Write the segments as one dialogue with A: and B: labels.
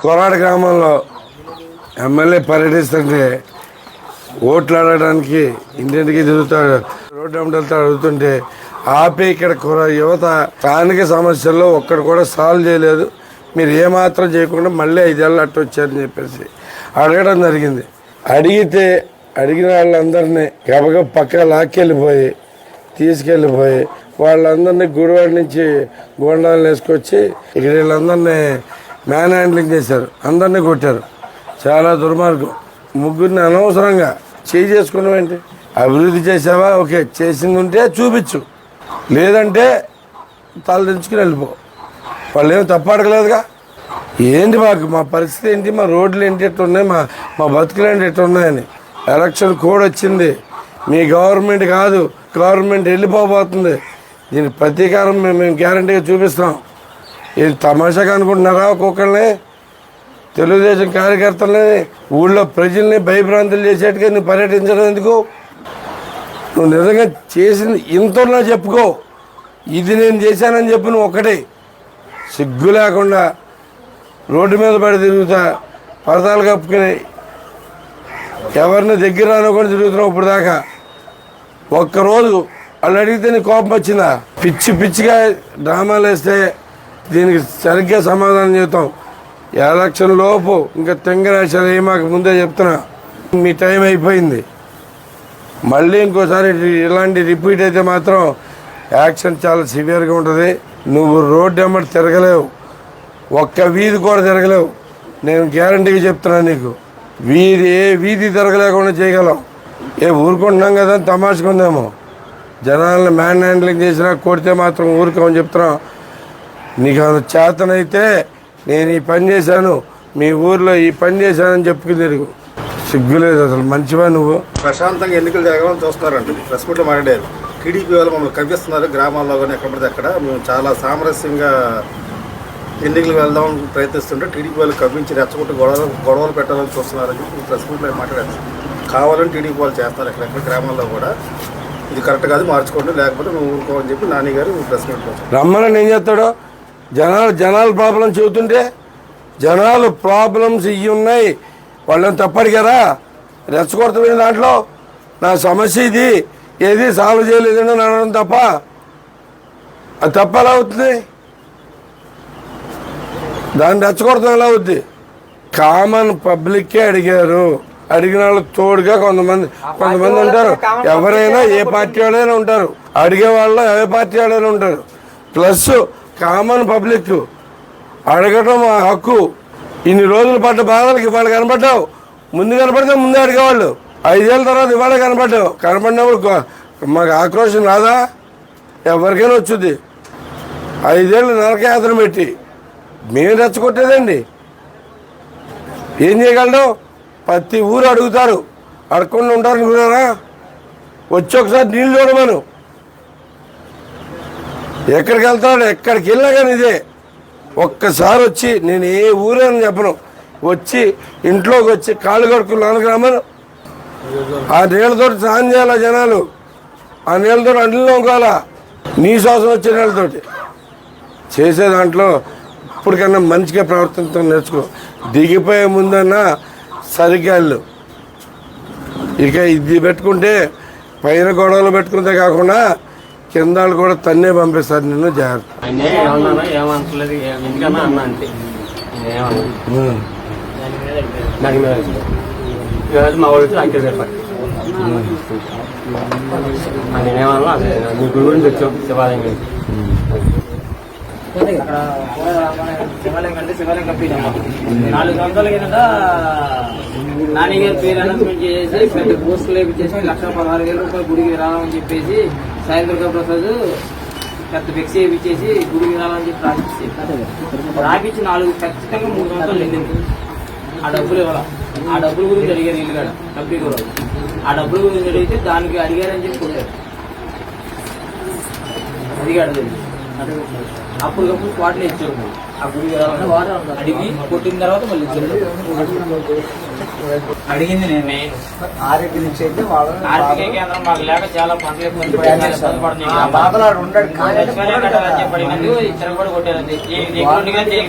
A: కోరాడ గ్రామంలో ఎమ్మెల్యే పర్యటిస్తుంటే ఓట్లు ఆడడానికి ఇంటింటికి తిరుగుతాడు రోడ్డు వెంబడి అడుగుతుంటే ఆపి ఇక్కడ యువత స్థానిక సమస్యల్లో ఒక్కడు కూడా సాల్వ్ చేయలేదు. మీరు ఏమాత్రం చేయకుండా మళ్ళీ ఐదేళ్ళు అట్టు వచ్చారని చెప్పేసి అడగడం జరిగింది. అడిగితే అడిగిన వాళ్ళందరినీ గబగబ పక్క లాక్కెళ్ళిపోయి తీసుకెళ్ళిపోయి వాళ్ళందరినీ గుడివాడి నుంచి గోండాలు వేసుకొచ్చి ఇక్కడ వీళ్ళందరినీ మ్యాన్ హ్యాండ్లింగ్ చేశారు. అందరినీ కొట్టారు. చాలా దుర్మార్గం. ముగ్గురిని అనవసరంగా చేయి చేసుకున్నాం ఏంటి? అభివృద్ధి చేసావా ఓకే చేసింది ఉంటే చూపించు. లేదంటే తల దించుకుని వెళ్ళిపో. వాళ్ళు ఏం తప్పు అడగలేదుగా? ఏంటి మాకు? మా పరిస్థితి ఏంటి? మా రోడ్లు ఏంటి? ఎట్టు ఉన్నాయి మా మా బతుకులు ఏంటి? ఎట్టు ఉన్నాయని ఎలక్షన్ కోడ్ వచ్చింది. మీ గవర్నమెంట్ కాదు. గవర్నమెంట్ వెళ్ళిపోబోతుంది. దీని ప్రతీకారం మేము మేము గ్యారంటీగా చూపిస్తాం. ఇది తమాషాగా అనుకుంటున్నారా ఒక్కొక్కరిని తెలుగుదేశం కార్యకర్తలని ఊళ్ళో ప్రజల్ని భయభ్రాంతులు చేసేట్టుగా నువ్వు పర్యటించడం ఎందుకు? నువ్వు నిజంగా చేసింది ఇంతలో చెప్పుకో. ఇది నేను చేశానని చెప్పు నువ్వు ఒక్కటే. సిగ్గు లేకుండా రోడ్డు మీద పడి తిరుగుతా పరదాలు కప్పుకుని ఎవరిని దగ్గర అనుకొని తిరుగుతున్నావు ఇప్పుడు దాకా ఒక్కరోజు వాళ్ళు అడిగితే నీ కోపం వచ్చిందా? పిచ్చి పిచ్చిగా డ్రామాలు వేస్తే దీనికి సరిగ్గా సమాధానం చెబుతాం. ఎలక్షన్ లోపు ఇంకా తెంగరాశాలు ఏమాకు ముందే చెప్తున్నా. మీ టైం అయిపోయింది. మళ్ళీ ఇంకోసారి ఇలాంటి రిపీట్ అయితే మాత్రం యాక్షన్ చాలా సివియర్గా ఉంటుంది. నువ్వు రోడ్డు ఎమ్మటి తిరగలేవు. ఒక్క వీధి కూడా తిరగలేవు. నేను గ్యారంటీగా చెప్తున్నాను నీకు. వీధి ఏ వీధి తిరగలేకుండా చేయగలం. ఏ ఊరుకుంటున్నాం కదా అని జనాలను మ్యాన్ హ్యాండ్లింగ్ చేసినా కొడితే మాత్రం ఊరుకోమని చెప్తున్నాం. నీకు చేతనైతే నేను ఈ పని చేశాను. మీ ఊర్లో ఈ పని చేశానని చెప్పుకుని తిరుగు. సిగ్గులేదు అసలు. మంచివా నువ్వు.
B: ప్రశాంతంగా ఎన్నికలు జరగాలని చూస్తున్నారండి. ప్రెస్ మీట్లో మాట్లాడారు. టీడీపీ వాళ్ళు మమ్మల్ని కవ్విస్తున్నారు. గ్రామాల్లో కానీ ఎక్కడ పడితే అక్కడ. మేము చాలా సామరస్యంగా ఎన్నికలు వెళ్దాం ప్రయత్నిస్తుంటే టీడీపీ వాళ్ళు కవ్వించి రెచ్చగొట్టి గొడవలు గొడవలు పెట్టాలని చూస్తున్నారని చెప్పి ప్రెస్ మీట్లో మాట్లాడారు. కావాలని టీడీపీ వాళ్ళు చేస్తారు ఎక్కడెక్కడ గ్రామాల్లో కూడా. ఇది కరెక్ట్ కాదు. మార్చుకోండి. లేకపోతే మేము ఊరుకోమని చెప్పి నాని గారు ప్రెస్ మీట్లో
A: రమ్మని ఏం చేస్తాడు? జనాలు జనాల ప్రాబ్లం చెబుతుంటే జనాలు ప్రాబ్లమ్స్ ఇవి ఉన్నాయి. వాళ్ళని తప్పడిగారా? రెచ్చగొడుతున్న దాంట్లో? నా సమస్య ఇది. ఏది సాల్వ్ చేయలేదని అని అనడం తప్ప. అది తప్ప ఎలా అవుతుంది? దాన్ని రెచ్చగొడతాం ఎలా అవుద్ది? కామన్ పబ్లిక్కే అడిగారు. అడిగిన వాళ్ళు తోడుగా కొంతమంది కొంతమంది ఉంటారు. ఎవరైనా ఏ పార్టీ వాళ్ళైనా ఉంటారు. అడిగే వాళ్ళు ఏ పార్టీ వాళ్ళైనా ఉంటారు. Plus common public. అడగటం మా హక్కు. ఇన్ని రోజులు పడ్డ బాధలకు ఇవాళ కనపడ్డావు ముందు కనపడితే ముందే అడిగేవాళ్ళు. ఐదేళ్ళ తర్వాత ఇవాళ కనపడ్డావు కనపడినప్పుడు మాకు ఆక్రోషం రాదా? ఎవరికైనా వచ్చింది ఐదేళ్ళు నరకయాత్ర పెట్టి మేము రెచ్చగొట్టేదండి. ఏం చేయగలడం? ప్రతి ఊరు అడుగుతారు. అడగకుండా ఉంటారనుకున్నారా వచ్చి ఒకసారి నీళ్ళు చూడమను. ఎక్కడికి వెళ్తాడు ఎక్కడికి వెళ్ళినా కానీ ఇదే. ఒక్కసారి వచ్చి నేను ఏ ఊరే అని చెప్పను. వచ్చి ఇంట్లోకి వచ్చి కాళ్ళు కడుక్కుని నాన్నకు ఆ నీళ్ళతో స్నానం చేయాలా జనాలు? ఆ నీళ్ళతో అంట్లో నోకోవాలా నీ శ్వాసం వచ్చే నీళ్ళతోటి. చేసే దాంట్లో ఇప్పటికన్నా మంచిగా ప్రవర్తనతో నేర్చుకో. దిగిపోయే ముందన్నా సరికాళ్ళు ఇక ఇది పెట్టుకుంటే పైన గొడవలు పెట్టుకుంటే కాకుండా కింద కూడా తన్నే పంపిస్తారు నిన్ను జాగ్రత్త.
C: మా వాళ్ళు అంకె చెప్పారు నేనేమన్నా నీ గుడి గురించి వచ్చాం శివాలయం గురించి.
D: శివాలయం అంటే శివాలయం పీఠం నాలుగు సంవత్సరాల కిందట నాన్నగారి పేరు అనౌన్స్మెంట్ చేసేసి పెద్ద పోస్టులు వేపించేసి లక్ష పదహారు వేల రూపాయలు గుడికి రావాలని చెప్పేసి సాయి దుర్గా ప్రసాద్ పెద్ద ఫ్లెక్సీ వేపించేసి గుడికి రావాలని చెప్పి రాపించి రాపించి నాలుగు ఖచ్చితంగా మూడు సంవత్సరాలు వెళ్ళింది ఆ డబ్బులు ఇవ్వాల. ఆ డబ్బుల గురించి అడిగారు ఇల్లు కాడ కంపెనీ కూడా ఆ డబ్బుల గురించి అడిగితే దానికి అడిగారని చెప్పి కొట్టారు. అడిగాడు తెలియదు అప్పటికప్పుడు స్పాట్లో ఇచ్చారు ఆ రావాలని అడిగి కొట్టిన తర్వాత మళ్ళీ ఇచ్చారు అడిగింది నేనే.
E: ఆరోగ్య నుంచి అయితే వాళ్ళని
D: ఆర్థిక కేంద్రం మాకు లేక చాలా పడుతున్నాయి ఇతర కూడా కొట్టారండి.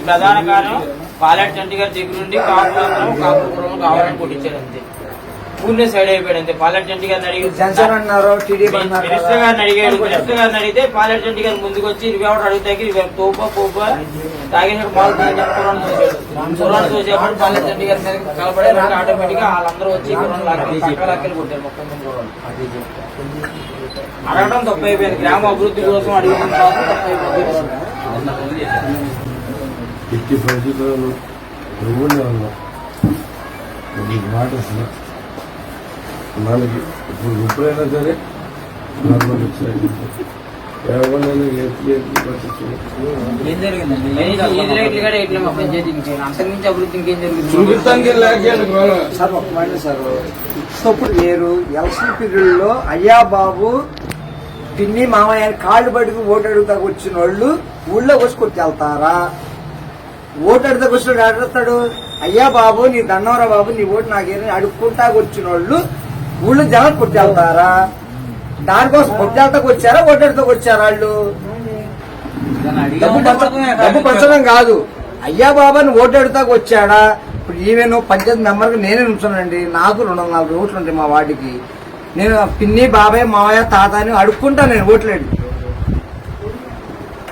D: ప్రధాన కారణం పాలెట్ చంటి గారి దగ్గరుండి కాపురం కాపురం కావాలని కొట్టించారు ఊళ్ళో సైడ్ అయిపోయాడు అంతే. పాలెట్ చంటి గారిని అడిగి
E: జనసేన అన్నారు టీడీపీ
D: మినిస్టర్. గారిని అడిగాడు మినిస్టర్ గారిని అడిగితే పాలెట్ చంటి గారు ముందుకు వచ్చి ఇరవై ఒకటి అడుగుతాకి ఇరవై తోప పోప తాగినట్టు మాలుతుందని చెప్పి కుర్రాన్ని చూశాడు కుర్రాన్ని చూసేప్పుడు గారి మీద కలపడే ఆటోమేటిక్గా వాళ్ళందరూ వచ్చి కుర్రాన్ని లాక్కి పక్క లాక్కెళ్ళి కొట్టారు. అడగడం తప్పు అయిపోయింది గ్రామ అభివృద్ధి కోసం అడిగిన తర్వాత తప్పు అయిపోయింది
A: ఎట్టి పరిస్థితుల్లో ఎవరిని అన్నా ఈ మాట మనకి ఇప్పుడు ఎప్పుడైనా సరే నార్మల్ ఎత్తి ఎత్తి చూపిస్తానికి.
E: సార్ ఒక మాట సార్. ఇప్పుడు మీరు ఎలక్షన్ పీరియడ్లో అయ్యా బాబు పిన్ని మామయ్య కాళ్ళు పట్టుకు ఓటు అడుగుతాకు వచ్చిన వాళ్ళు ఊళ్ళో వచ్చి కొట్టి వెళ్తారా? ఓటు అడుగుతాకు వచ్చిన అడుగుతాడు అయ్యా బాబు నీ దన్నవరా బాబు నీ ఓటు నాకేదని అడుక్కుంటాకు వచ్చిన వాళ్ళు ఊళ్ళో జనం కొట్టి వెళ్తారా దానికోసం కొట్టి వెళ్తాకు వచ్చారా అడుగుతాకు వచ్చారా వాళ్ళు? డబ్బు పంచ- డబ్బు పంచడం కాదు. అయ్యా బాబా నువ్వు ఓటు అడుగుతాకు వచ్చాడా? ఇప్పుడు ఈవెన్ పంచాయతీ మెంబర్కి నేనే నుంచున్నానండి. నాకు రెండు వందల నలభై ఓట్లు ఉంటాయి మా వార్డుకి. నేను పిన్ని బాబాయ్ మావయ్య తాత అని అడుక్కుంటా నేను ఓట్లేండి.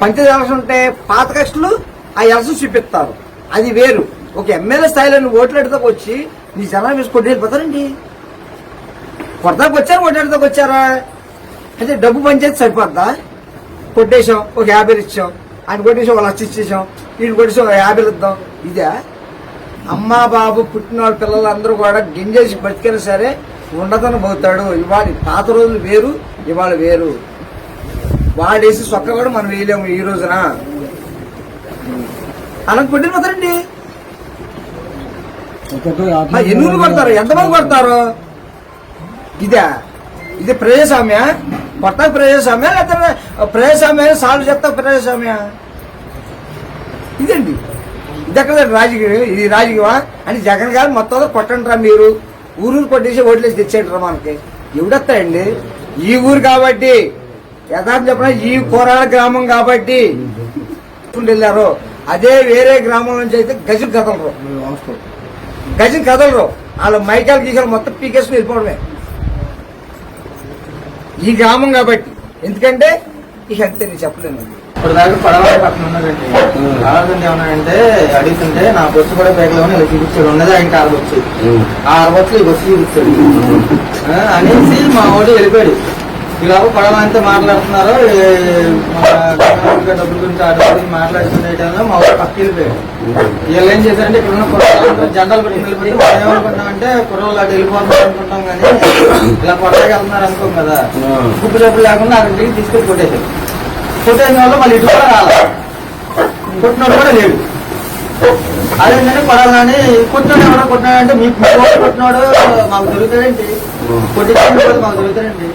E: పంచాయతీ ఎలక్షన్ ఉంటే పాత కష్టాలు ఆ ఎలక్షన్ చూపిస్తారు. అది వేరు. ఒక ఎమ్మెల్యే స్థాయిలో నువ్వు ఓట్లు వచ్చి నీ జనాలు వేసి కొట్టి వెళ్ళిపోతారండి కొడతాకు వచ్చారా అడుగుతాకు వచ్చారా అయితే డబ్బు పంచాయతీ సరిపోద్దా? కొట్టేశాం ఒక యాభై ఇచ్చాం. ఆయన కొట్టేసాం ఒక లక్ష ఇచ్చేసాం వీళ్ళు కొట్టేసాం ఒక యాభై ఇద్దాం. ఇదే? అమ్మా బాబు పుట్టిన వాళ్ళ పిల్లలందరూ కూడా గింజేసి బతికినా సరే ఉండతను పోతాడు. ఇవాళ పాత రోజులు వేరు ఇవాళ వేరు. వాడేసి సొక్క కూడా మనం వేయలేము ఈ రోజున. అలా కొట్టిన పోతారండి ఎన్ని కొడతారు? ఎంతమంది కొడతారు? ఇదే. ఇది ప్రజాస్వామ్య? కొత్త ప్రజాస్వామ్య లేకపోతే ప్రజాస్వామ్య సాల్వ్ చెప్తా ప్రజాస్వామ్య? ఇదండి ఇది ఎక్కడ రాజకీయం? ఇది రాజకీయమా? అని జగన్ గారు మొత్తం కొట్టండిరా మీరు. ఊరూరు కొట్టేసి ఓట్లేసి తెచ్చేటరా మనకి. ఎవడొస్తాయండి ఈ ఊరు కాబట్టి యథార్థం చెప్పిన ఈ కోరాల గ్రామం కాబట్టి వెళ్ళారు. అదే వేరే గ్రామం నుంచి అయితే గజం కదలరు. గజం కదలరు. వాళ్ళ మైకాలు గీకాలు మొత్తం పీకేసుకుని వెళ్ళిపోవడమే. ఈ గ్రామం కాబట్టి. ఎందుకంటే ఇక అంతే నేను చెప్పలేను.
F: ఇప్పుడు దాకా పడవ పక్కన ఉన్నాడండి ఆలోచన ఏమన్నాడంటే అడుగుతుంటే నా బస్సు కూడా బేగలో ఇలా చూపించాడు. ఉన్నది ఆయన ఆరు బస్సు. ఆ ఆరు బస్సులు ఈ బస్సు చూపించాడు. అనేసి మా వాడు వెళ్ళిపోయాడు. ఇలా పడవ అంతా మాట్లాడుతున్నారు డబ్బుల గురించి ఆ డబ్బుల గురించి మాట్లాడుతున్న టైంలో మా వాడు పక్కకి వెళ్ళిపోయాడు వీళ్ళు ఏం చేశారంటే ఇక్కడ ఉన్న కుర్రలు జెండాలు పెట్టి వెళ్ళిపోయి మనం ఏమనుకుంటామంటే కుర్రలు అటు వెళ్ళిపోతాం అనుకుంటాం కానీ ఇలా కొట్టగా వెళ్తున్నారు అనుకోం కదా. గుడ్డు డబ్బులు లేకుండా అక్కడికి తీసుకెళ్ళి కొట్టేశారు. కొట్టేసిన వల్ల మళ్ళీ ఇటు కూడా రాలి కొట్టినోడు కూడా లేడు. అదేంటంటే పడాలని కొట్టినాడు ఎవడో కొట్టినాడు అంటే మీకు కొట్టినాడు మాకు దొరుకుతాడేంటి? కొట్టించిన మాకు దొరుకుతాడేంటి?